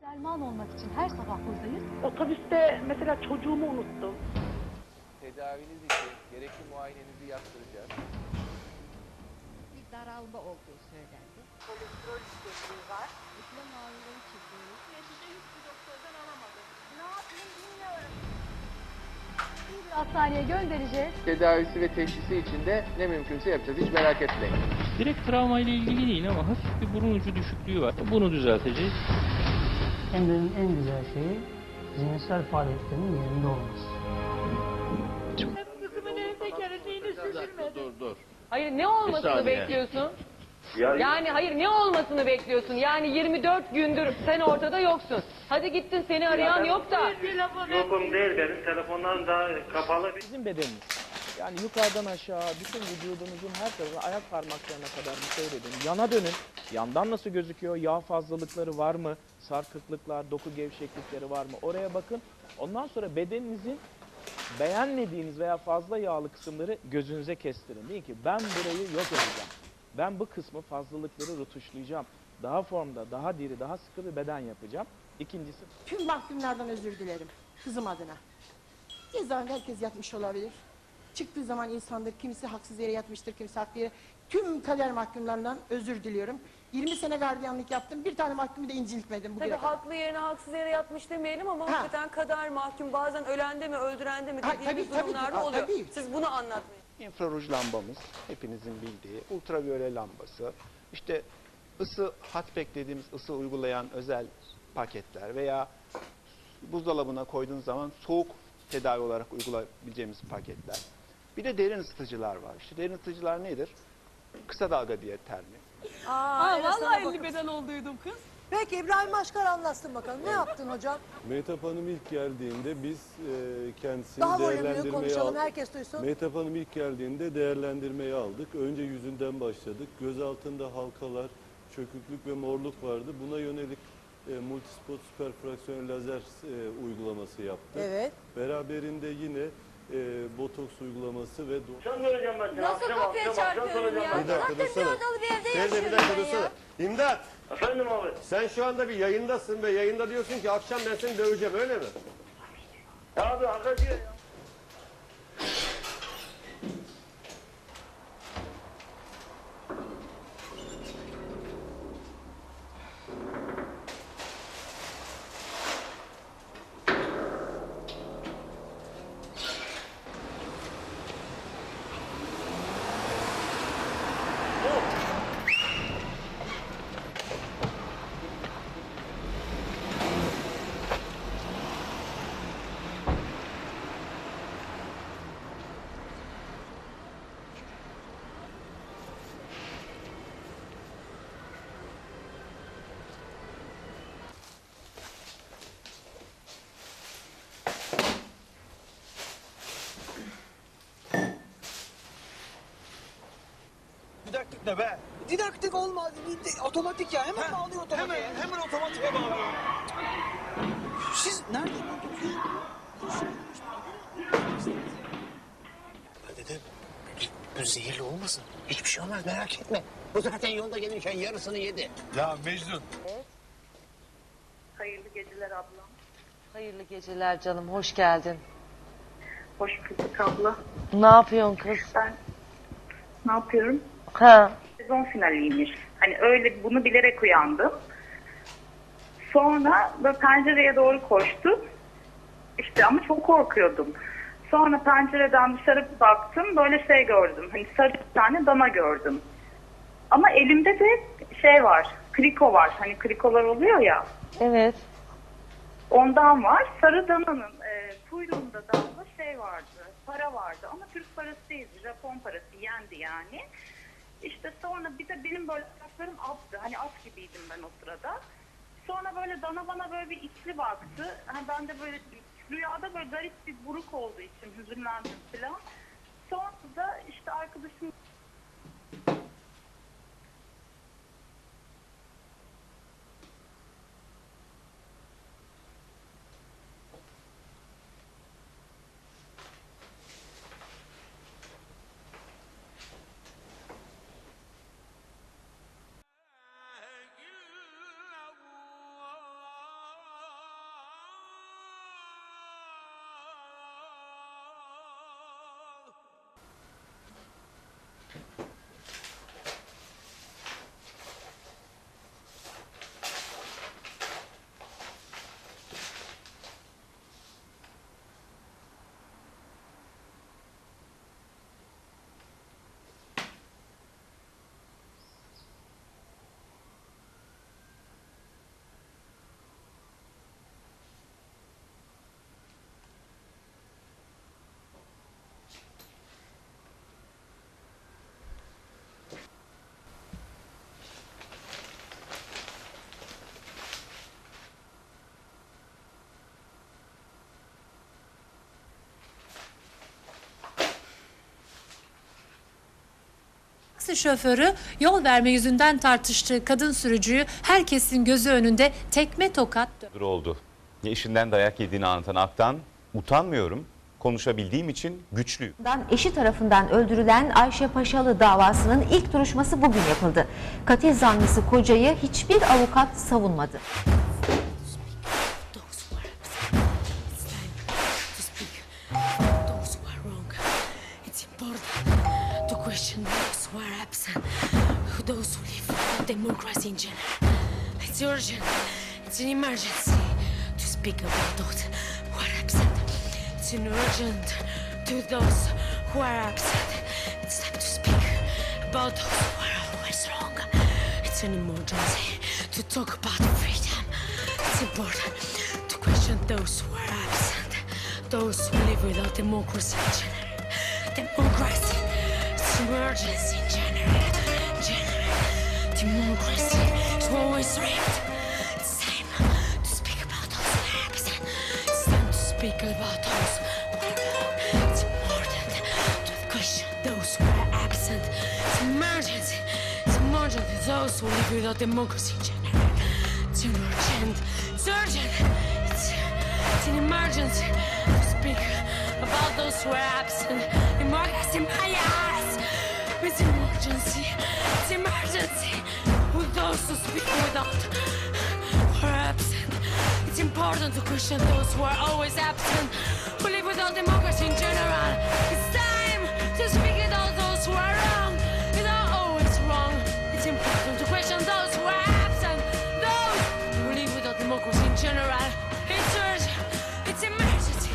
Derman olmak için her sabah buradayız. Otobüste mesela çocuğumu unuttum. Tedaviniz için gerekli muayenenizi yaptıracağız. bir daralma olduğu söylendi. Kolesterol yüksekliği var. Diplom ağrıları çekiyoruz. Ve size hiçbir doktordan alamadım. Ne yapayım bilmiyorum. Bir hastaneye göndereceğiz. Tedavisi ve teşhisi için de ne mümkünse yapacağız. Hiç merak etmeyin. Direkt travma ile ilgili değil ama hafif bir burun ucu düşüklüğü var. Bunu düzelteceğiz. Emre'nin en güzel şeyi zihinsel faaliyetlerinin yerinde olması. Kızımın evde. Dur dur. Hayır ne olmasını bekliyorsun? Yani hayır ne olmasını bekliyorsun? Yani 24 gündür sen ortada yoksun. Hadi gittin seni arayan yok da. Yokum değil benim. Telefonlarım da kapalı. Bizim bedeniniz. Yani yukarıdan aşağı bütün vücudunuzun her tarafına ayak parmaklarına kadar bir seyredin. Yana dönün. Yandan nasıl gözüküyor? Yağ fazlalıkları var mı? Sarkıklıklar, doku gevşeklikleri var mı? Oraya bakın. Ondan sonra bedeninizin beğenmediğiniz veya fazla yağlı kısımları gözünüze kestirin. Deyin ki ben burayı yok edeceğim. Ben bu kısmı fazlalıkları rutuşlayacağım. Daha formda, daha diri, daha sıkı bir beden yapacağım. İkincisi Tüm mahkumlardan özür dilerim. Kızım adına. Cezaevinde herkes yatmış olabilir. Çıktığı zaman insandır. Kimisi haksız yere yatmıştır, kimisi haklı yere. Tüm kader mahkumlarından özür diliyorum. 20 sene gardiyanlık yaptım. Bir tane mahkumu da inciltmedim bugüne Tabii kadar. haklı yerine haksız yere yatmış demeyelim ama Ha. hakikaten kader mahkum bazen ölende mi öldürende mi Ha, dediğimiz tabii, tabii, durumlarda ha, oluyor. tabii. Siz bunu anlatmayın. infraruj lambamız hepinizin bildiği ultraviyole lambası işte ısı hotpack dediğimiz ısı uygulayan özel paketler veya buzdolabına koyduğunuz zaman soğuk tedavi olarak uygulayabileceğimiz paketler. Bir de derin ısıtıcılar var. İşte derin ısıtıcılar nedir? Kısa dalga diye termi. Aa, Vallahi 50 beden olduydum kız. Peki İbrahim Başkar anlatsın bakalım. Ne yaptın hocam? Mehtap Hanım ilk geldiğinde biz e, kendisini Daha volümlü değerlendirmeye konuşalım aldık. herkes duysun. Mehtap Hanım ilk geldiğinde değerlendirmeyi aldık. Önce yüzünden başladık. Göz altında halkalar, çöküklük ve morluk vardı. Buna yönelik e, multispot süperfraksiyonel lazer e, uygulaması yaptık. Evet. Beraberinde yine e, botoks uygulaması ve do- soracağım ben sana. Nasıl akşam, kapıya akşam, akşam çarpıyorum soracağım ya? ben sana. Zaten bir odalı bir evde Teyze bir yaşıyorum dakika ben dursana. ya. İmdat! Efendim abi. Sen şu anda bir yayındasın ve yayında diyorsun ki akşam ben seni döveceğim öyle mi? Ya abi diyor ya. Didaktik ne be? Didaktik olmaz. Otomatik ya. Hemen bağlıyor otomatiğe. Hemen, hemen otomatiğe bağlıyor. Siz nerede buldunuz? Dedim, bu zehirli olmasın. Hiçbir şey olmaz merak etme. Bu zaten yolda gelirken yarısını yedi. Ya Mecnun. Hayırlı geceler ablam. Hayırlı geceler canım hoş geldin. Hoş bulduk abla. Ne yapıyorsun kız? Ben ne yapıyorum? Ha. Sezon finaliymiş. Hani öyle bunu bilerek uyandım. Sonra böyle pencereye doğru koştum. İşte ama çok korkuyordum. Sonra pencereden dışarı baktım. Böyle şey gördüm. Hani sarı bir tane dana gördüm. Ama elimde de şey var. Kriko var. Hani krikolar oluyor ya. Evet. Ondan var. Sarı dananın e, kuyruğunda da abla şey vardı. Para vardı ama Türk parası değildi. Japon parası yendi yani. İşte sonra bir de benim böyle saçlarım attı. Hani at gibiydim ben o sırada. Sonra böyle dana bana böyle bir içli baktı. Hani ben de böyle rüyada böyle garip bir buruk olduğu için hüzünlendim falan. Sonra da işte arkadaşım Taksi şoförü yol verme yüzünden tartıştığı kadın sürücüyü herkesin gözü önünde tekme tokat oldu. Eşinden dayak yediğini anlatan Aktan, utanmıyorum, konuşabildiğim için güçlüyüm. eşi tarafından öldürülen Ayşe Paşalı davasının ilk duruşması bugün yapıldı. Katil zanlısı kocayı hiçbir avukat savunmadı. Who are absent, those who live for democracy in general. It's urgent, it's an emergency to speak about those who are absent. It's an urgent to those who are absent. It's time to speak about those who are always wrong. It's an emergency to talk about freedom. It's important to question those who are absent, those who live without democracy in general. Democracy, emergency in general. General, democracy is always right. It's time to speak about those absent. It's time to speak about those who are. It's important to question those who are absent. It's emergency. It's emergency. Those who live without democracy general. It's urgent. It's urgent. It's, it's an emergency to speak about those who are absent. Emergency, my eyes. It's emergency. It's emergency. With those who speak without are absent. It's important to question those who are always absent. Who live without democracy in general. It's time to speak about those who are wrong. Without always wrong. It's important to question those who are absent. Those who live without democracy in general. It's urgent. It's emergency.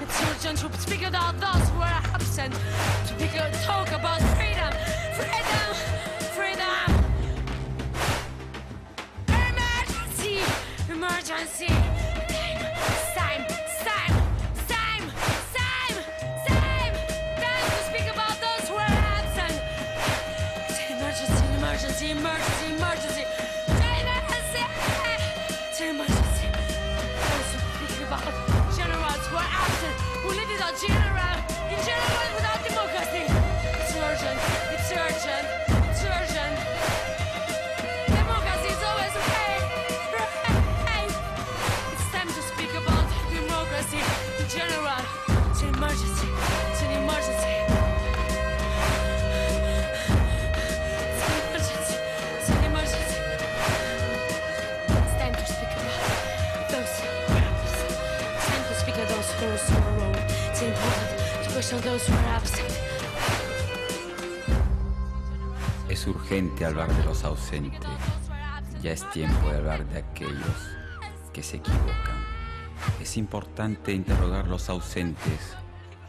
It's urgent to speak about those who are absent. To speak, talk about freedom. Freedom. Freedom. Emergency. Emergency. Time. Time. Time. Time. Time. To speak about those who are absent. Emergency. Emergency. Emergency. Emergency. Emergency. Speak about who are absent, who live general, in general without It's urgent. It's urgent. Democracy is always. It's time to speak about democracy in general. It's an emergency. It's an emergency. It's an emergency. It's an emergency. It's time to speak about those who. It's time to speak about those those who are wrong. It's important to question those who are absent. Es urgente hablar de los ausentes. Ya es tiempo de hablar de aquellos que se equivocan. Es importante interrogar los ausentes,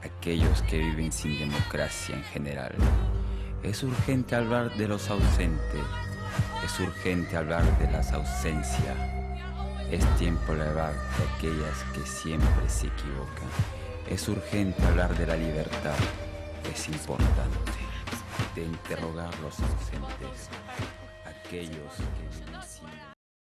aquellos que viven sin democracia en general. Es urgente hablar de los ausentes. Es urgente hablar de las ausencias. Es tiempo de hablar de aquellas que siempre se equivocan. Es urgente hablar de la libertad. Es importante de interrogar los ausentes, aquellos que